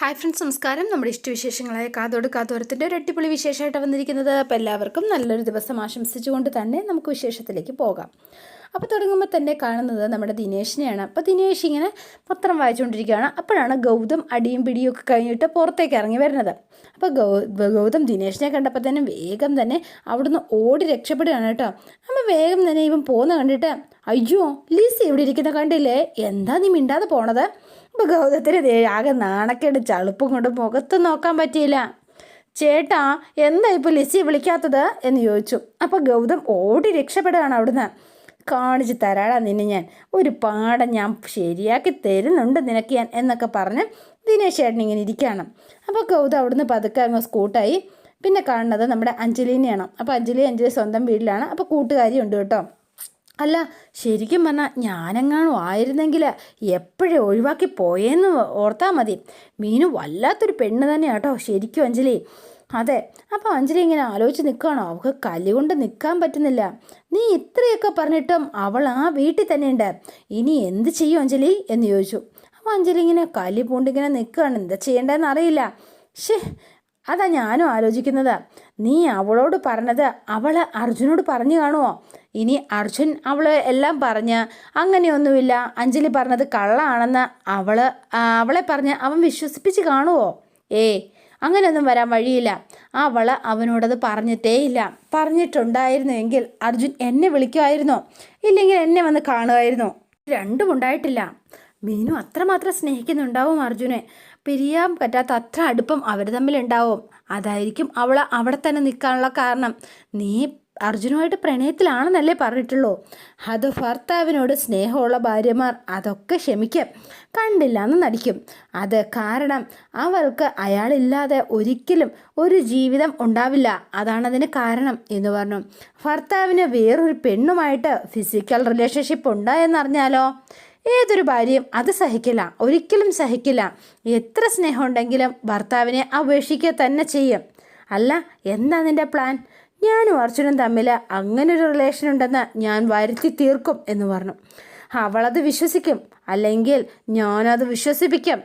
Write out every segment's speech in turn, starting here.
Hi friends നമസ്കാരം. നമ്മുടെ ഇഷ്ടവിശേഷങ്ങളായ കാതോട് കാതോരത്തിന്റെ ഒരു അടിപൊളി വിശേഷമായിട്ട് വന്നിരിക്കുന്നത് അപ്പോൾ എല്ലാവർക്കും നല്ലൊരു ദിവസം ആശംസിച്ചുകൊണ്ട് തന്നെ നമുക്ക് വിശേഷത്തിലേക്ക് പോകാം. അപ്പോൾ തുടങ്ങുമ്പോൾ തന്നെ കാണുന്നത് നമ്മുടെ ദിനേശിനെയാണ്. അപ്പോൾ ദിനേശ് ഇങ്ങനെ പത്രം വായിച്ചുകൊണ്ടിരിക്കുകയാണ്. അപ്പോഴാണ് ഗൗതം അടിയും പിടിയും ഒക്കെ കഴിഞ്ഞിട്ട് പുറത്തേക്ക് ഇറങ്ങി വരുന്നത്. അപ്പോൾ ഗൗ ഗൗതം ദിനേശിനെ കണ്ടപ്പോൾ തന്നെ വേഗം തന്നെ അവിടുന്ന് ഓടി രക്ഷപ്പെടുകയാണ് കേട്ടോ. അപ്പോൾ വേഗം തന്നെ ഇവൻ പോകുന്ന കണ്ടിട്ട് അയ്യോ ലിസി എവിടെ ഇരിക്കുന്ന കണ്ടില്ലേ? എന്താ നീ മിണ്ടാതെ പോണത്? ഗൗതത്തിന് ആകെ നാണക്കേട് ചളുപ്പും കൊണ്ട് മുഖത്ത് നോക്കാൻ പറ്റിയില്ല. ചേട്ടാ എന്താ ഇപ്പോൾ ലിസി വിളിക്കാത്തത്? എന്ന് ചോദിച്ചു. അപ്പോൾ ഗൗതം ഓടി രക്ഷപ്പെടുകയാണ് അവിടുന്ന്. കാണിച്ച് തരാടാ നിന്നെ ഞാൻ. ഒരു പാടം ഞാൻ ശരിയാക്കി തരുന്നുണ്ട് നിനക്ക് ഞാൻ എന്നൊക്കെ പറഞ്ഞ് ദിനേശ് ചേട്ടൻ ഇങ്ങനെ ഇരിക്കുകയാണ്. അപ്പോൾ ഗൗതം അവിടുന്ന് പതുക്കെ അങ്ങ് സ്കൂട്ടായി. പിന്നെ കാണുന്നത് നമ്മുടെ അഞ്ജലിനെയാണ്. അപ്പോൾ അഞ്ജലി അഞ്ജലി സ്വന്തം വീട്ടിലാണ്. അപ്പോൾ കൂട്ടുകാരി ഉണ്ട് കേട്ടോ. അല്ല ശരിക്കും പറഞ്ഞാൽ ഞാനെങ്ങാനും ആയിരുന്നെങ്കിൽ എപ്പോഴേ ഒഴിവാക്കി പോയേന്ന് ഓർത്താൽ മതി. മീനു വല്ലാത്തൊരു പെണ്ണ് തന്നെയാണ് കേട്ടോ ശരിക്കും അഞ്ജലി. അതെ അപ്പോൾ അഞ്ജലി ഇങ്ങനെ ആലോചിച്ച് നിൽക്കുകയാണോ അവൾക്ക് കലി കൊണ്ട് നിൽക്കാൻ പറ്റുന്നില്ല. നീ ഇത്രയൊക്കെ പറഞ്ഞിട്ടും അവൾ ആ വീട്ടിൽ തന്നെയുണ്ട്. ഇനി എന്ത് ചെയ്യും അഞ്ജലി എന്ന് ചോദിച്ചു. അപ്പോൾ അഞ്ജലി ഇങ്ങനെ കലി പൂണ്ടിങ്ങനെ നിൽക്കുകയാണ് എന്താ ചെയ്യേണ്ടതെന്ന് അറിയില്ല. ഷേ അതാ ഞാനും ആലോചിക്കുന്നത്. നീ അവളോട് പറഞ്ഞത് അവൾ അർജുനോട് പറഞ്ഞു കാണുമോ ഇനി അർജുൻ അവൾ എല്ലാം പറഞ്ഞ് അങ്ങനെയൊന്നുമില്ല. അഞ്ജലി പറഞ്ഞത് കള്ളാണെന്ന് അവൾ അവളെ പറഞ്ഞ് അവൻ വിശ്വസിപ്പിച്ച് കാണുമോ ഏ അങ്ങനെയൊന്നും വരാൻ വഴിയില്ല. അവൾ അവനോടത് പറഞ്ഞിട്ടേയില്ല. പറഞ്ഞിട്ടുണ്ടായിരുന്നുവെങ്കിൽ അർജുൻ എന്നെ വിളിക്കുമായിരുന്നോ. ഇല്ലെങ്കിൽ എന്നെ വന്ന് കാണുമായിരുന്നോ. രണ്ടും ഉണ്ടായിട്ടില്ല. മീനു അത്രമാത്രം സ്നേഹിക്കുന്നുണ്ടാവും അർജുനെ. പിരിയാൻ പറ്റാത്ത അത്ര അടുപ്പം അവർ തമ്മിലുണ്ടാവും. അതായിരിക്കും അവൾ അവിടെ തന്നെ നിൽക്കാനുള്ള കാരണം. നീ അർജുനുമായിട്ട് പ്രണയത്തിലാണെന്നല്ലേ പറഞ്ഞിട്ടുള്ളൂ. അത് ഭർത്താവിനോട് സ്നേഹമുള്ള ഭാര്യമാർ അതൊക്കെ ക്ഷമിക്കും. കണ്ടില്ല എന്ന് നടിക്കും. അത് കാരണം അവൾക്ക് അയാളില്ലാതെ ഒരിക്കലും ഒരു ജീവിതം ഉണ്ടാവില്ല. അതാണതിന് കാരണം എന്ന് പറഞ്ഞു. ഭർത്താവിന് വേറൊരു പെണ്ണുമായിട്ട് ഫിസിക്കൽ റിലേഷൻഷിപ്പ് ഉണ്ടായെന്നറിഞ്ഞാലോ ഏതൊരു ഭാര്യയും അത് സഹിക്കില്ല ഒരിക്കലും സഹിക്കില്ല. എത്ര സ്നേഹമുണ്ടെങ്കിലും ഭർത്താവിനെ അപേക്ഷിക്കുക തന്നെ ചെയ്യും. അല്ല എന്താ നിന്റെ പ്ലാൻ ഞാനും അർജുനും തമ്മിൽ അങ്ങനൊരു റിലേഷൻ ഉണ്ടെന്ന് ഞാൻ വരുത്തി തീർക്കും എന്ന് പറഞ്ഞു. അവളത് വിശ്വസിക്കും. അല്ലെങ്കിൽ ഞാനത് വിശ്വസിപ്പിക്കും.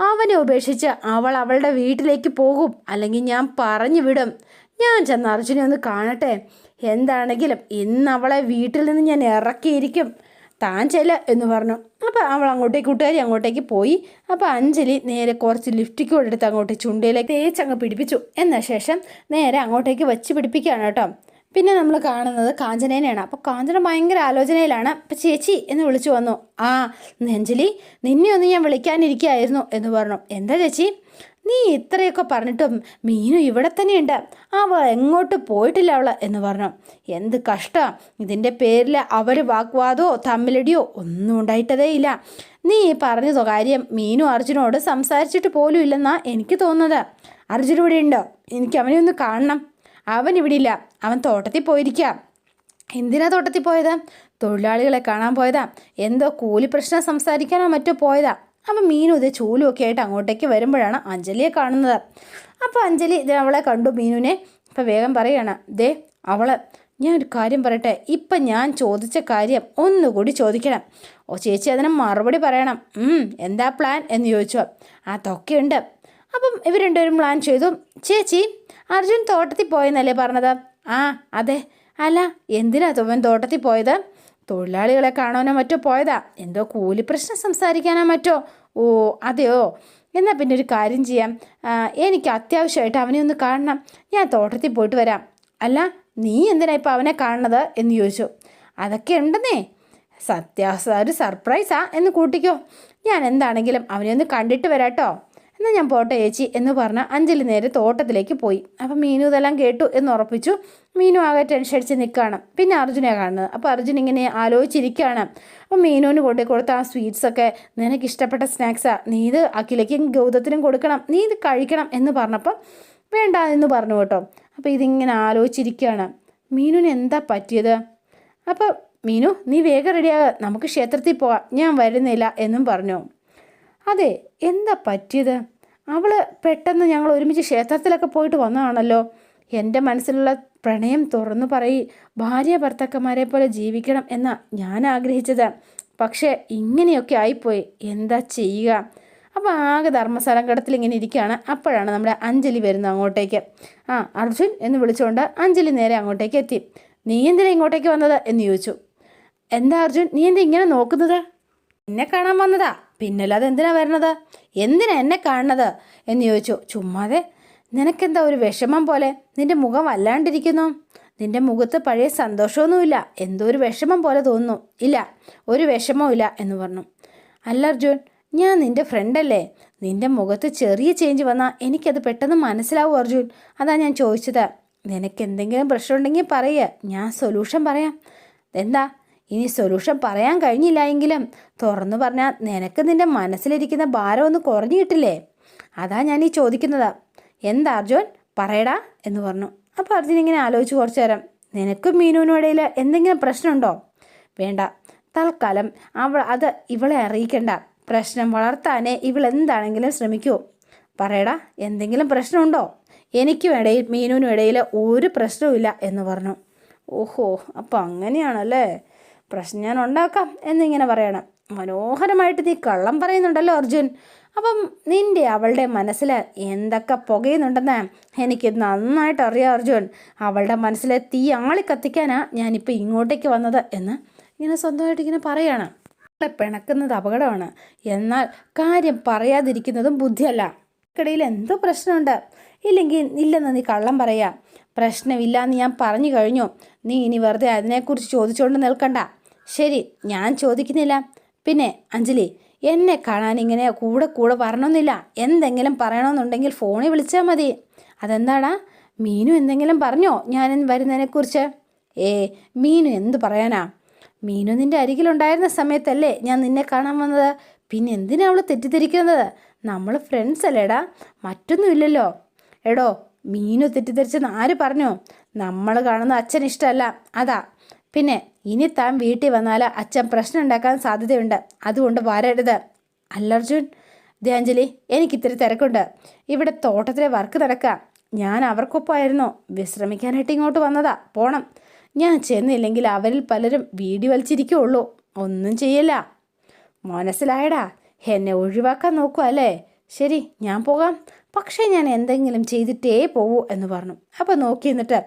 അവനെ ഉപേക്ഷിച്ച് അവൾ അവളുടെ വീട്ടിലേക്ക് പോകും. അല്ലെങ്കിൽ ഞാൻ പറഞ്ഞു വിടും. ഞാൻ ചെന്ന് അർജുനെ ഒന്ന് കാണട്ടെ. എന്താണെങ്കിലും ഇന്ന് അവളെ വീട്ടിൽ നിന്ന് ഞാൻ ഇറക്കിയിരിക്കും. താൻ ചെല്ല എന്ന് പറഞ്ഞു. അപ്പോൾ അവൾ അങ്ങോട്ടേക്ക് കൂട്ടുകാരി അങ്ങോട്ടേക്ക് പോയി. അപ്പോൾ അഞ്ജലി നേരെ കുറച്ച് ലിഫ്റ്റിക്ക് എടുത്ത് അങ്ങോട്ട് ചുണ്ടയിലേക്ക് തേച്ചങ്ങ് പിടിപ്പിച്ചു. എന്ന ശേഷം നേരെ അങ്ങോട്ടേക്ക് വെച്ച് പിടിപ്പിക്കുകയാണ് കേട്ടോ. പിന്നെ നമ്മൾ കാണുന്നത് കാഞ്ചനേനെയാണ്. അപ്പോൾ കാഞ്ചന ഭയങ്കര ആലോചനയിലാണ്. അപ്പം ചേച്ചി എന്ന് വിളിച്ചു വന്നു. ആ അഞ്ജലി നിന്നെ ഒന്ന് ഞാൻ വിളിക്കാനിരിക്കുകയായിരുന്നു എന്ന് പറഞ്ഞു. എന്താ ചേച്ചി? നീ ഇത്രയൊക്കെ പറഞ്ഞിട്ടും മീനു ഇവിടെ തന്നെയുണ്ട്. അവൾ എങ്ങോട്ട് പോയിട്ടില്ല അവൾ എന്ന് പറഞ്ഞു. എന്ത് കഷ്ടം. ഇതിന്റെ പേരിൽ അവർ വാഗ്വാദോ തമ്മിലടിയോ ഒന്നും ഉണ്ടായിട്ടതേ ഇല്ല. നീ പറഞ്ഞതോ കാര്യം മീനു അർജുനോട് സംസാരിച്ചിട്ട് പോലും ഇല്ലെന്നാ എനിക്ക് തോന്നുന്നത്. അർജുൻ ഇവിടെ ഉണ്ടോ? എനിക്ക് അവനെ ഒന്ന് കാണണം. അവൻ ഇവിടെ ഇല്ല. അവൻ തോട്ടത്തിൽ പോയിരിക്കാം. എന്തിനാ തോട്ടത്തിൽ പോയത്? തൊഴിലാളികളെ കാണാൻ പോയതാ. എന്തോ കൂലി പ്രശ്നം സംസാരിക്കാനോ മറ്റോ പോയതാ. അപ്പം മീനു ഇത് ചൂലുമൊക്കെ ആയിട്ട് അങ്ങോട്ടേക്ക് വരുമ്പോഴാണ് അഞ്ജലിയെ കാണുന്നത്. അപ്പോൾ അഞ്ജലി ഇത് അവളെ കണ്ടു മീനുവിനെ. ഇപ്പം വേഗം പറയുകയാണ് ദേ അവളെ ഞാൻ ഒരു കാര്യം പറയട്ടെ ഇപ്പം ഞാൻ ചോദിച്ച കാര്യം ഒന്നുകൂടി ചോദിക്കണം. ഓ ചേച്ചി അതിന് മറുപടി പറയണം. എന്താ പ്ലാൻ എന്ന് ചോദിച്ചു. അതൊക്കെയുണ്ട് അപ്പം ഇവർ രണ്ടുപേരും പ്ലാൻ ചെയ്തു. ചേച്ചി അർജുൻ തോട്ടത്തിൽ പോയെന്നല്ലേ പറഞ്ഞത്? ആ അതെ. അല്ല എന്തിനാ തുവൻ തോട്ടത്തിൽ പോയത്? തൊഴിലാളികളെ കാണാനോ മറ്റോ പോയതാ. എന്തോ കൂലി പ്രശ്നം സംസാരിക്കാനോ മറ്റോ? ഓ അതെയോ? എന്നാൽ പിന്നെ ഒരു കാര്യം ചെയ്യാം. എനിക്ക് അത്യാവശ്യമായിട്ട് അവനെ ഒന്ന് കാണണം. ഞാൻ തോട്ടത്തിൽ പോയിട്ട് വരാം. അല്ല നീ എന്തിനാ ഇപ്പോൾ അവനെ കാണുന്നത് എന്ന് ചോദിച്ചു. അതൊക്കെ ഉണ്ടെന്നേ. സത്യാസ ഒരു സർപ്രൈസാ എന്ന് കൂട്ടിക്കോ. ഞാൻ എന്താണെങ്കിലും അവനെ ഒന്ന് കണ്ടിട്ട് വരാട്ടോ. എന്നാൽ ഞാൻ പോട്ടെ ചേച്ചി എന്ന് പറഞ്ഞ് അഞ്ജലി നേരെ തോട്ടത്തിലേക്ക് പോയി. അപ്പം മീനു ഇതെല്ലാം കേട്ടു എന്ന് ഉറപ്പിച്ചു. മീനു ആകെ ടെൻഷൻ അടിച്ച് നിൽക്കുകയാണ് പിന്നെ അർജുനെ കാണുന്നത്. അപ്പോൾ അർജുൻ ഇങ്ങനെ ആലോചിച്ചിരിക്കുകയാണ്. അപ്പം മീനുവിന് കൊണ്ടു കൊടുത്ത ആ സ്വീറ്റ്സൊക്കെ നിനക്ക് ഇഷ്ടപ്പെട്ട സ്നാക്സാ നീ ഇത് അഖിലേക്കും ഗൗതത്തിനും കൊടുക്കണം നീ ഇത് കഴിക്കണം എന്ന് പറഞ്ഞപ്പം വേണ്ട എന്ന് പറഞ്ഞു കേട്ടോ. അപ്പോൾ ഇതിങ്ങനെ ആലോചിച്ചിരിക്കുകയാണ്. മീനുവിന് എന്താ പറ്റിയത്? അപ്പോൾ മീനു നീ വേഗം റെഡിയാകുക നമുക്ക് ക്ഷേത്രത്തിൽ പോവാം ഞാൻ വരുന്നില്ല എന്നും പറഞ്ഞു. അതെ എന്താ പറ്റിയത്? അവൾ പെട്ടെന്ന് ഞങ്ങൾ ഒരുമിച്ച് ക്ഷേത്രത്തിലൊക്കെ പോയിട്ട് വന്നതാണല്ലോ. എന്റെ മനസ്സിലുള്ള പ്രണയം തുറന്നു പറയി ഭാര്യ ഭർത്താക്കന്മാരെ പോലെ ജീവിക്കണം എന്നാ ഞാൻ ആഗ്രഹിച്ചത്. പക്ഷേ ഇങ്ങനെയൊക്കെ ആയിപ്പോയി. എന്താ ചെയ്യുക? അപ്പോൾ ആകെ ധർമ്മസ്ഥലം ഇങ്ങനെ ഇരിക്കുകയാണ്. അപ്പോഴാണ് നമ്മുടെ അഞ്ജലി വരുന്നത് അങ്ങോട്ടേക്ക്. ആ അർജുൻ എന്ന് വിളിച്ചുകൊണ്ട് അഞ്ജലി നേരെ അങ്ങോട്ടേക്ക് എത്തി. നീ എന്തിനാ ഇങ്ങോട്ടേക്ക് വന്നത്? എന്ന് ചോദിച്ചു. എന്താ അർജുൻ? നീ എന്താ ഇങ്ങനെ നോക്കുന്നത്? എന്നെ കാണാൻ വന്നതാ. പിന്നല്ലാതെ എന്തിനാ വരണത്? എന്തിനാ എന്നെ കാണുന്നത്? എന്ന് ചോദിച്ചു. ചുമ്മാതെ നിനക്കെന്താ ഒരു വിഷമം പോലെ? നിന്റെ മുഖം വല്ലാണ്ടിരിക്കുന്നു. നിന്റെ മുഖത്ത് പഴയ സന്തോഷമൊന്നുമില്ല. എന്തോ ഒരു വിഷമം പോലെ തോന്നുന്നു. ഇല്ല ഒരു വിഷമവും ഇല്ല എന്ന് പറഞ്ഞു. അല്ല അർജുൻ ഞാൻ നിന്റെ ഫ്രണ്ടല്ലേ നിന്റെ മുഖത്ത് ചെറിയ ചേഞ്ച് വന്നാൽ എനിക്കത് പെട്ടെന്ന് മനസ്സിലാവും അർജുൻ. അതാ ഞാൻ ചോദിച്ചത്. നിനക്ക് എന്തെങ്കിലും പ്രശ്നമുണ്ടെങ്കിൽ പറയുക ഞാൻ സൊല്യൂഷൻ പറയാം. എന്താ? ഇനി സൊല്യൂഷൻ പറയാൻ കഴിഞ്ഞില്ല എങ്കിലും തുറന്നു പറഞ്ഞാൽ നിനക്ക് നിന്റെ മനസ്സിലിരിക്കുന്ന ഭാരം ഒന്ന് കുറഞ്ഞു കിട്ടില്ലേ അതാ ഞാൻ ഈ ചോദിക്കുന്നത്. എന്താ അർജുൻ? പറയടാ എന്ന് പറഞ്ഞു. അപ്പോൾ അർജുൻ ഇങ്ങനെ ആലോചിച്ച് കുറച്ചു നേരം നിനക്കും മീനുവിനും ഇടയിൽ എന്തെങ്കിലും പ്രശ്നമുണ്ടോ? വേണ്ട. തൽക്കാലം അവൾ അത് ഇവളെ അറിയിക്കണ്ട. പ്രശ്നം വളർത്താനേ ഇവൾ എന്താണെങ്കിലും ശ്രമിക്കൂ. പറയടാ എന്തെങ്കിലും പ്രശ്നമുണ്ടോ? എനിക്കും ഇടയിൽ മീനുവിനും ഇടയിൽ ഒരു പ്രശ്നവുമില്ല എന്ന് പറഞ്ഞു. ഓഹോ അപ്പോൾ അങ്ങനെയാണല്ലേ? പ്രശ്നം ഞാൻ ഉണ്ടാക്കാം എന്നിങ്ങനെ പറയണം. മനോഹരമായിട്ട് നീ കള്ളം പറയുന്നുണ്ടല്ലോ അർജുൻ. അപ്പം നിന്റെ അവളുടെ മനസ്സിൽ എന്തൊക്കെ പുകയുന്നുണ്ടെന്ന് എനിക്ക് നന്നായിട്ട് അറിയാം അർജുൻ. അവളുടെ മനസ്സിലെ തീ ആളി കത്തിക്കാനാണ് ഞാനിപ്പോൾ ഇങ്ങോട്ടേക്ക് വന്നത് എന്ന് ഇങ്ങനെ സ്വന്തമായിട്ട് ഇങ്ങനെ പറയാണ്. പിണക്കുന്നത് അപകടമാണ്. എന്നാൽ കാര്യം പറയാതിരിക്കുന്നതും ബുദ്ധിയല്ല. ഇടയിൽ എന്തോ പ്രശ്നമുണ്ട്. ഇല്ലെങ്കിൽ ഇല്ലെന്ന് നീ കള്ളം പറയാം. പ്രശ്നമില്ല എന്ന് ഞാൻ പറഞ്ഞു കഴിഞ്ഞു. നീ ഇനി വെറുതെ അതിനെക്കുറിച്ച് ചോദിച്ചുകൊണ്ട് നിൽക്കണ്ട. ശരി ഞാൻ ചോദിക്കുന്നില്ല. പിന്നെ അഞ്ജലി എന്നെ കാണാൻ ഇങ്ങനെ കൂടെ കൂടെ വരണമെന്നില്ല. എന്തെങ്കിലും പറയണമെന്നുണ്ടെങ്കിൽ ഫോണിൽ വിളിച്ചാൽ മതി. അതെന്താടാ? മീനു എന്തെങ്കിലും പറഞ്ഞോ? ഞാൻ വരുന്നതിനെക്കുറിച്ച്. ഏ മീനു എന്ത് പറയാനാ? മീനു നിന്റെ അരികിലുണ്ടായിരുന്ന സമയത്തല്ലേ ഞാൻ നിന്നെ കാണാൻ വന്നത്. പിന്നെ എന്തിനാ അവൾ തെറ്റിദ്ധരിക്കുന്നത്? നമ്മൾ ഫ്രണ്ട്സ് അല്ലേടാ. മറ്റൊന്നുമില്ലല്ലോ. എടോ മീനു തെറ്റിദ്ധരിച്ചെന്ന് ആര് പറഞ്ഞു? നമ്മൾ കാണുന്ന അച്ഛൻ ഇഷ്ടമല്ല. അതാ പിന്നെ ഇനി താൻ വീട്ടിൽ വന്നാൽ അച്ഛൻ പ്രശ്നം ഉണ്ടാക്കാൻ സാധ്യതയുണ്ട്. അതുകൊണ്ട് വരരുത്. അല്ലർജുൻ ധ്യാഞ്ജലി എനിക്കിത്തിരി തിരക്കുണ്ട്. ഇവിടെ തോട്ടത്തിലെ വർക്ക് നടക്കുക ഞാൻ അവർക്കൊപ്പമായിരുന്നു. വിശ്രമിക്കാനായിട്ട് ഇങ്ങോട്ട് വന്നതാ. പോണം. ഞാൻ ചെന്നില്ലെങ്കിൽ അവരിൽ പലരും വീടി വലിച്ചിരിക്കുള്ളൂ. ഒന്നും ചെയ്യില്ല. മനസ്സിലായടാ. എന്നെ ഒഴിവാക്കാൻ നോക്കുക അല്ലേ? ശരി ഞാൻ പോകാം. പക്ഷേ ഞാൻ എന്തെങ്കിലും ചെയ്തിട്ടേ പോവൂ എന്ന് പറഞ്ഞു. അപ്പോൾ നോക്കി എന്നിട്ട്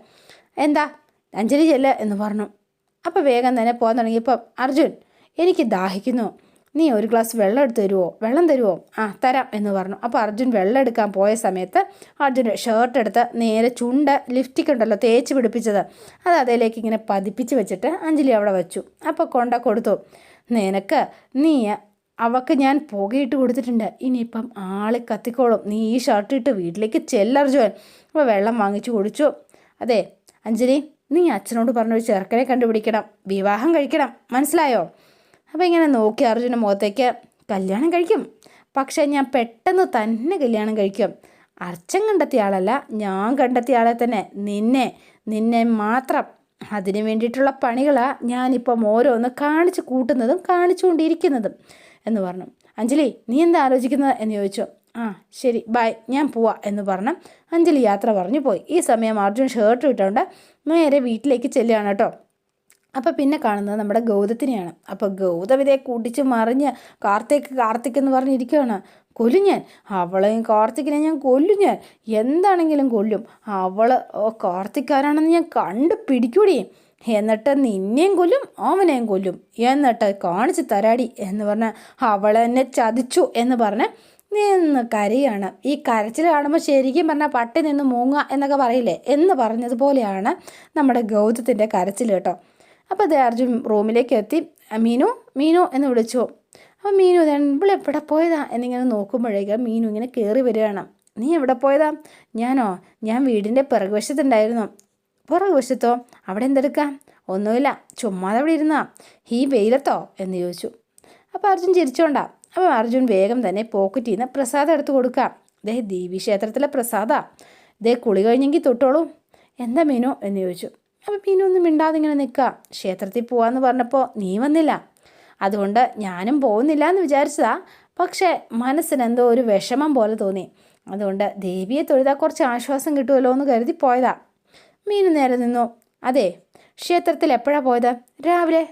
എന്താ? അഞ്ജലി ചെല്ല എന്ന് പറഞ്ഞു. അപ്പോൾ വേഗം തന്നെ പോകാൻ തുടങ്ങിയപ്പം അർജുൻ എനിക്ക് ദാഹിക്കുന്നു. നീ ഒരു ഗ്ലാസ് വെള്ളം എടുത്ത് തരുമോ വെള്ളം തരുമോ ആ തരാം എന്ന് പറഞ്ഞു. അപ്പോൾ അർജുൻ വെള്ളം എടുക്കാൻ പോയ സമയത്ത് അർജുൻ ഷർട്ട് എടുത്ത് നേരെ ചുണ്ട ലിഫ്റ്റിക്ക് ഉണ്ടല്ലോ തേച്ച് പിടിപ്പിച്ചത്. അത് അതിലേക്ക് ഇങ്ങനെ പതിപ്പിച്ച് വെച്ചിട്ട് അഞ്ജലി അവിടെ വെച്ചു. അപ്പോൾ കൊണ്ട കൊടുത്തു. നിനക്ക് നീ അവക്ക് ഞാൻ പുകയിട്ട് കൊടുത്തിട്ടുണ്ട്. ഇനിയിപ്പം ആളെ കത്തിക്കോളും. നീ ഈ ഷർട്ട് ഇട്ട് വീട്ടിലേക്ക് ചെല്ലർജുവൻ അപ്പോൾ വെള്ളം വാങ്ങിച്ചു കുടിച്ചു. അതെ അഞ്ജലി നീ അച്ഛനോട് പറഞ്ഞൊരു ചെറുക്കനെ കണ്ടുപിടിക്കണം. വിവാഹം കഴിക്കണം. മനസ്സിലായോ? അപ്പോൾ ഇങ്ങനെ നോക്കി അർജുന്റെ മുഖത്തേക്ക് കല്യാണം കഴിക്കും. പക്ഷേ ഞാൻ പെട്ടെന്ന് തന്നെ കല്യാണം കഴിക്കും. അർച്ചൻ കണ്ടെത്തിയ ആളല്ല ഞാൻ കണ്ടെത്തിയ ആളെ തന്നെ. നിന്നെ നിന്നെ മാത്രം. അതിനു വേണ്ടിയിട്ടുള്ള പണികളാണ് ഞാനിപ്പം ഓരോന്ന് കാണിച്ചു കൂട്ടുന്നതും കാണിച്ചുകൊണ്ടിരിക്കുന്നതും എന്ന് പറഞ്ഞു. അഞ്ജലി നീ എന്താ ആലോചിക്കുന്നത് എന്ന് ചോദിച്ചു. ആ ശരി ബൈ ഞാൻ പോവാ എന്ന് പറഞ്ഞ് അഞ്ജലി യാത്ര പറഞ്ഞു പോയി. ഈ സമയം അർജുൻ ഷർട്ട് ഇട്ടുകൊണ്ട് നേരെ വീട്ടിലേക്ക് ചെല്ലുകയാണ് കേട്ടോ. അപ്പോൾ പിന്നെ കാണുന്നത് നമ്മുടെ ഗൗതത്തിനെയാണ്. അപ്പോൾ ഇതേ കൂട്ടിച്ച് മറിഞ്ഞ് കാർത്തേക്ക് കാർത്തിക് എന്ന് പറഞ്ഞിരിക്കുകയാണ് കൊല്ലും ഞാൻ? അവളെയും കാർത്തിക്കിനെ ഞാൻ കൊല്ലും ഞാൻ? എന്താണെങ്കിലും കൊല്ലും. അവൾ കാർത്തിക്കാരാണെന്ന് ഞാൻ കണ്ട് പിടിക്കൂടി എന്നിട്ട് നിന്നെയും കൊല്ലും അവനെയും കൊല്ലും. എന്നിട്ട് കാണിച്ച് തരാടി എന്ന് പറഞ്ഞ് അവളെന്നെ ചതിച്ചു എന്ന് പറഞ്ഞ് നിന്ന് കരയാണ്. ഈ കരച്ചിൽ കാണുമ്പോൾ ശരിക്കും പറഞ്ഞാൽ പട്ടി നിന്ന് മൂങ്ങ എന്നൊക്കെ പറയില്ലേ? എന്ന് പറഞ്ഞതുപോലെയാണ് നമ്മുടെ ഗൗതത്തിന്റെ കരച്ചിൽ കേട്ടോ. അപ്പോൾ ദേർജു അർജുൻ റൂമിലേക്ക് എത്തി. മീനു മീനു എന്ന് വിളിച്ചു. അപ്പോൾ മീനു ഇവിടെ എവിടെ പോയതാ? എന്നിങ്ങനെ നോക്കുമ്പോഴേക്കും മീനു ഇങ്ങനെ കയറി വരികയാണ്. നീ എവിടെ പോയതാ? ഞാനോ ഞാൻ വീടിന്റെ പിറകുവശത്തുണ്ടായിരുന്നു. പുറകുവശത്തോ? അവിടെ എന്തെടുക്കാം? ഒന്നുമില്ല ചുമ്മാതെ അവിടെ ഇരുന്നാ. ഈ വെയിലത്തോ? എന്ന് ചോദിച്ചു. അപ്പോൾ അർജുൻ ചിരിച്ചോണ്ടാ. അപ്പോൾ അർജുൻ വേഗം തന്നെ പോക്കറ്റിൽ നിന്ന് പ്രസാദം എടുത്തു കൊടുക്കാം. ദേ ക്ഷേത്രത്തിലെ പ്രസാദ. ദേ കുളി കഴിഞ്ഞെങ്കിൽ തൊട്ടോളൂ. എന്താ മീനു? എന്ന് ചോദിച്ചു. അപ്പോൾ മീനു ഒന്നും മിണ്ടാതെ ഇങ്ങനെ നിൽക്കുക ക്ഷേത്രത്തിൽ പോവാന്ന് പറഞ്ഞപ്പോൾ നീ വന്നില്ല. അതുകൊണ്ട് ഞാനും പോകുന്നില്ല എന്ന് വിചാരിച്ചതാ. പക്ഷേ മനസ്സിനെന്തോ ഒരു വിഷമം പോലെ തോന്നി. അതുകൊണ്ട് ദേവിയെ തൊഴുതാൽ കുറച്ച് ആശ്വാസം കിട്ടുമല്ലോ എന്ന് കരുതി പോയതാ. മീനു നേരെ നിന്നു. അതെ ക്ഷേത്രത്തിൽ എപ്പോഴാണ് പോയത്? രാവിലെ?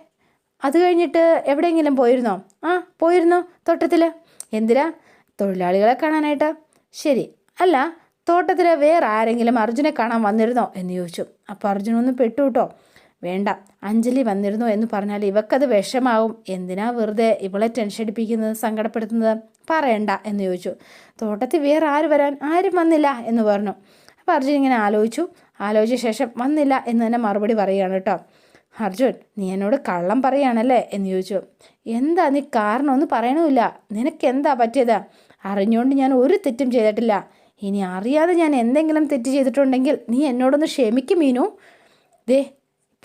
അത് കഴിഞ്ഞിട്ട് എവിടെയെങ്കിലും പോയിരുന്നോ? ആ പോയിരുന്നോ തോട്ടത്തിൽ എന്തിനാ തൊഴിലാളികളെ കാണാനായിട്ട്? ശരി. അല്ല തോട്ടത്തിൽ വേറെ ആരെങ്കിലും അർജുനെ കാണാൻ വന്നിരുന്നോ എന്ന് ചോദിച്ചു. അപ്പോൾ അർജുനൊന്ന് പെട്ടു കേട്ടോ വേണ്ട അഞ്ജലി വന്നിരുന്നു എന്ന് പറഞ്ഞാൽ ഇവക്കത് വിഷമാവും. എന്തിനാ വെറുതെ ഇവളെ ടെൻഷൻ അടിപ്പിക്കുന്നത് സങ്കടപ്പെടുത്തുന്നത്? പറയണ്ട എന്ന് ചോദിച്ചു. തോട്ടത്തിൽ വേറെ ആര് വരാൻ? ആരും വന്നില്ല എന്ന് പറഞ്ഞു. അപ്പോൾ അർജുൻ ഇങ്ങനെ ആലോചിച്ചു. ആലോചിച്ച ശേഷം വന്നില്ല എന്ന് തന്നെ മറുപടി പറയുകയാണ് കേട്ടോ. അർജുൻ നീ എന്നോട് കള്ളം പറയുകയാണല്ലേ എന്ന് ചോദിച്ചു. എന്താ നീ കാരണമൊന്നും പറയണമില്ല. നിനക്കെന്താ പറ്റിയത്? അറിഞ്ഞുകൊണ്ട് ഞാൻ ഒരു തെറ്റും ചെയ്തിട്ടില്ല. ഇനി അറിയാതെ ഞാൻ എന്തെങ്കിലും തെറ്റ് ചെയ്തിട്ടുണ്ടെങ്കിൽ നീ എന്നോടൊന്ന് ക്ഷമിക്കും മീനു. ദേ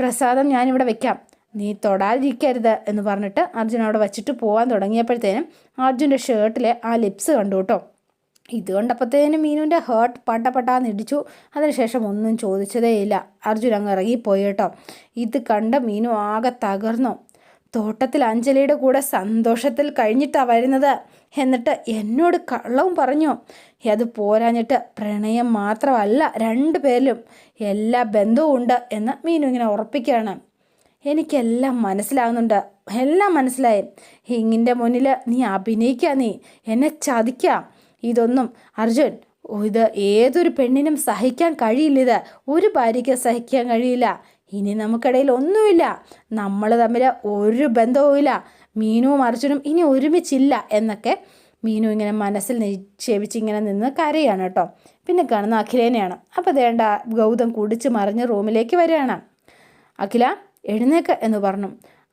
പ്രസാദം ഞാനിവിടെ വെക്കാം. നീ തൊടാതിരിക്കരുത് എന്ന് പറഞ്ഞിട്ട് അർജുൻ അവിടെ വച്ചിട്ട് പോകാൻ തുടങ്ങിയപ്പോഴത്തേനും അർജുന്റെ ഷർട്ടിലെ ആ ലിപ്സ് കണ്ടു കേട്ടോ. ഇത് കണ്ടപ്പോഴത്തേനും മീനുവിന്റെ ഹേർട്ട് പട്ട പട്ടാന്ന് ഇടിച്ചു. അതിനുശേഷം ഒന്നും ചോദിച്ചതേയില്ല അർജുൻ അങ്ങ് ഇറങ്ങിപ്പോയി കേട്ടോ. ഇത് കണ്ട മീനു ആകെ തകർന്നു. തോട്ടത്തിൽ അഞ്ജലിയുടെ കൂടെ സന്തോഷത്തിൽ കഴിഞ്ഞിട്ടാണ് വരുന്നത്. എന്നിട്ട് എന്നോട് കള്ളവും പറഞ്ഞു. അത് പോരാഞ്ഞിട്ട് പ്രണയം മാത്രമല്ല രണ്ടു പേരിലും എല്ലാ ബന്ധവും ഉണ്ട് എന്ന് മീനു ഇങ്ങനെ ഉറപ്പിക്കുകയാണ്. എനിക്കെല്ലാം മനസ്സിലാകുന്നുണ്ട് എല്ലാം മനസ്സിലായി. ഹിങ്ങിന്റെ മുന്നിൽ നീ അഭിനയിക്കുക നീ. എന്നെ ചതിക്കുക ഇതൊന്നും അർജുൻ ഇത് ഏതൊരു പെണ്ണിനും സഹിക്കാൻ കഴിയില്ല. ഇത് ഒരു ഭാര്യയ്ക്ക് സഹിക്കാൻ കഴിയില്ല. ഇനി നമുക്കിടയിൽ ഒന്നുമില്ല. നമ്മൾ തമ്മിൽ ഒരു ബന്ധവുമില്ല. മീനുവും അർജുനും ഇനി ഒരുമിച്ചില്ല എന്നൊക്കെ മീനു ഇങ്ങനെ മനസ്സിൽ നിക്ഷേപിച്ച് ഇങ്ങനെ നിന്ന് കരയാണ് കേട്ടോ. പിന്നെ കാണുന്ന അഖിലേനെയാണ്. അപ്പോൾ വേണ്ട ഗൗതം കുടിച്ച് മറിഞ്ഞ് റൂമിലേക്ക് വരികയാണ്. അഖില എഴുന്നേക്ക് എന്ന് പറഞ്ഞു.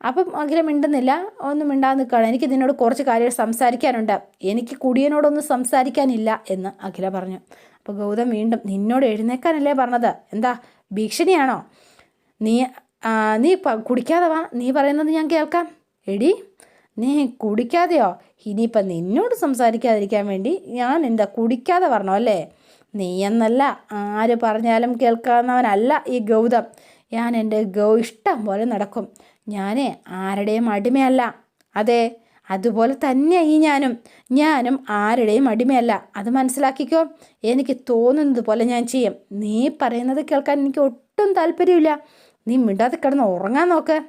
അപ്പം അഖില മിണ്ടുന്നില്ല ഒന്നും മിണ്ടാതെ നിൽക്കുകയാണ്. എനിക്ക് നിന്നോട് കുറച്ച് കാര്യങ്ങൾ സംസാരിക്കാനുണ്ട്. എനിക്ക് കുടിയനോടൊന്നും സംസാരിക്കാനില്ല എന്ന് അഖില പറഞ്ഞു. അപ്പോൾ ഗൗതം വീണ്ടും നിന്നോട് എഴുന്നേക്കാനല്ലേ പറഞ്ഞത്? എന്താ ഭീഷണിയാണോ? നീ നീ കുടിക്കാതെ വാ. നീ പറയുന്നത് ഞാൻ കേൾക്കാം. എടി നീ കുടിക്കാതെയോ? ഇനിയിപ്പം നിന്നോട് സംസാരിക്കാതിരിക്കാൻ വേണ്ടി ഞാൻ എന്താ കുടിക്കാതെ പറഞ്ഞോ അല്ലേ? നീ എന്നല്ല ആര് പറഞ്ഞാലും കേൾക്കാവുന്നവനല്ല ഈ ഗൗതം. ഞാൻ എന്റെ ഗൗ ഇഷ്ടം പോലെ നടക്കും. ഞാൻ ആരുടെയും അടിമയല്ല. അതെ അതുപോലെ തന്നെ ഈ ഞാനും. ഞാനും ആരുടെയും അടിമയല്ല. അത് മനസ്സിലാക്കിക്കോ. എനിക്ക് തോന്നുന്നത് പോലെ ഞാൻ ചെയ്യും. നീ പറയുന്നത് കേൾക്കാൻ എനിക്ക് ഒട്ടും താല്പര്യമില്ല. നീ മിണ്ടാതെ കിടന്ന് ഉറങ്ങാൻ നോക്ക്.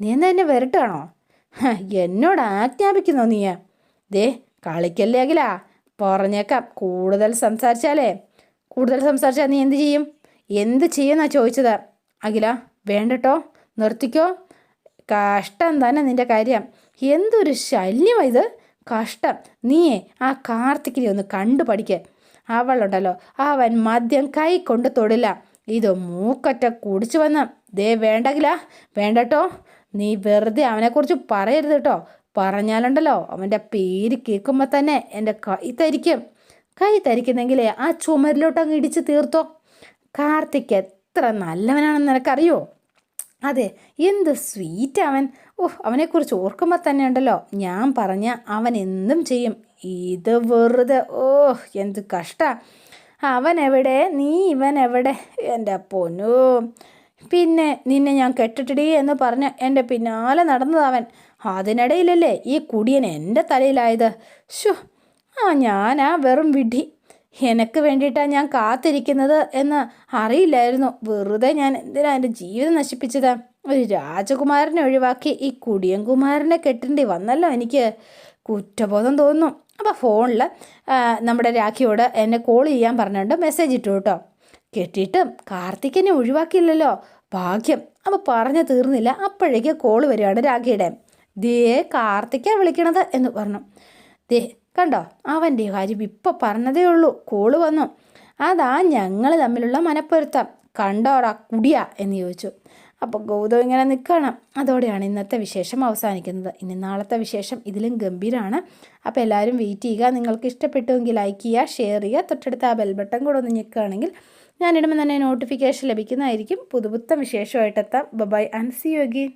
നീ എന്നാ എന്നെ വരട്ടാണോ എന്നോട് ആജ്ഞാപിക്കുന്നോ നീ? ദേ കളിക്കല്ലേ അഖില? പറഞ്ഞേക്കാം. കൂടുതൽ സംസാരിച്ചാലേ. കൂടുതൽ സംസാരിച്ചാൽ നീ എന്ത് ചെയ്യും? എന്ത് ചെയ്യുന്നാ ചോദിച്ചത്? അഖില വേണ്ടട്ടോ? നിർത്തിക്കോ? കഷ്ടം തന്നെ നിന്റെ കാര്യം. എന്തൊരു ശല്യമാണ് ഇത്. കഷ്ടം. നീയേ ആ കാർത്തിക്കിനെ ഒന്ന് കണ്ടു പഠിക്കേ അവളുണ്ടല്ലോ. അവൻ മദ്യം കൈ കൊണ്ട് തൊടില്ല. ഇത് മൂക്കറ്റ കുടിച്ചു വന്ന്. ദേ വേണ്ടകില്ല വേണ്ടട്ടോ. നീ വെറുതെ അവനെക്കുറിച്ച് പറയരുത് കേട്ടോ. പറഞ്ഞാലുണ്ടല്ലോ അവന്റെ പേര് കേൾക്കുമ്പോൾ തന്നെ എന്റെ കൈ തരിക്കും. കൈ തരിക്കുന്നെങ്കിലേ ആ ചുമരിലോട്ട് അങ്ങ് ഇടിച്ച് തീർത്തോ. കാർത്തിക് എത്ര നല്ലവനാണെന്ന് നിനക്കറിയോ? അതെ എന്ത് സ്വീറ്റ് അവൻ. ഓഹ് അവനെക്കുറിച്ച് ഓർക്കുമ്പോൾ തന്നെ ഉണ്ടല്ലോ. ഞാൻ പറഞ്ഞ അവൻ എന്തും ചെയ്യും. ഇത് വെറുതെ ഓഹ് എന്ത് കഷ്ട. അവൻ എവിടെ നീ ഇവൻ എവിടെ എന്റെ പൊന്നു. പിന്നെ നിന്നെ ഞാൻ കെട്ടിട്ടിടി എന്ന് പറഞ്ഞ് എന്റെ പിന്നാലെ നടന്നതവൻ അതിനിടയിലല്ലേ ഈ കുടിയൻ എന്റെ തലയിലായത്? ഷു ആ ഞാനാ വെറും വിഡി. എനക്ക് വേണ്ടിയിട്ടാണ് ഞാൻ കാത്തിരിക്കുന്നത് എന്ന് അറിയില്ലായിരുന്നു. വെറുതെ ഞാൻ എന്തിനാ എന്റെ ജീവിതം നശിപ്പിച്ചത്? ഒരു രാജകുമാരനെ ഒഴിവാക്കി ഈ കുടിയൻകുമാരനെ കെട്ടേണ്ടി വന്നല്ലോ എനിക്ക്. കുറ്റബോധം തോന്നുന്നു. അപ്പോൾ ഫോണിൽ നമ്മുടെ രാഖിയോട് എന്നെ കോൾ ചെയ്യാൻ പറഞ്ഞുകൊണ്ട് മെസ്സേജ് ഇട്ടു കേട്ടോ. കെട്ടിയിട്ടും കാർത്തിക്കനെ ഒഴിവാക്കിയില്ലല്ലോ. ഭാഗ്യം. അപ്പോൾ പറഞ്ഞു തീർന്നില്ല. അപ്പോഴേക്ക് കോൾ വരികയാണ് രാഖിയുടെ. ദേ കാർത്തിക്ക വിളിക്കണത് എന്ന് പറഞ്ഞു. ദേ കണ്ടോ? അവന്റെ കാര്യം ഇപ്പം പറഞ്ഞതേ ഉള്ളൂ. കോൾ വന്നു. അതാ ഞങ്ങൾ തമ്മിലുള്ള മനപ്പൊരുത്തം. കണ്ടോടാ കുടിയ എന്ന് ചോദിച്ചു. അപ്പോൾ ഗൗതം ഇങ്ങനെ നിൽക്കണം അതോടെയാണ് ഇന്നത്തെ വിശേഷം അവസാനിക്കുന്നത്. ഇനി നാളത്തെ വിശേഷം ഇതിലും ഗംഭീരമാണ് അപ്പോൾ എല്ലാവരും വെയിറ്റ് ചെയ്യുക. നിങ്ങൾക്ക് ഇഷ്ടപ്പെട്ടുവെങ്കിൽ ലൈക്ക് ചെയ്യുക ഷെയർ ചെയ്യുക. തൊട്ടടുത്ത് ആ ബെൽ ബട്ടൺ കൂടെ ഒന്ന് ഞെക്കുകയാണെങ്കിൽ ഞാനിടുമ്പോൾ തന്നെ നോട്ടിഫിക്കേഷൻ ലഭിക്കുന്നതായിരിക്കും. പുതുപുത്തം വിശേഷമായിട്ടെത്താം bye bye and see you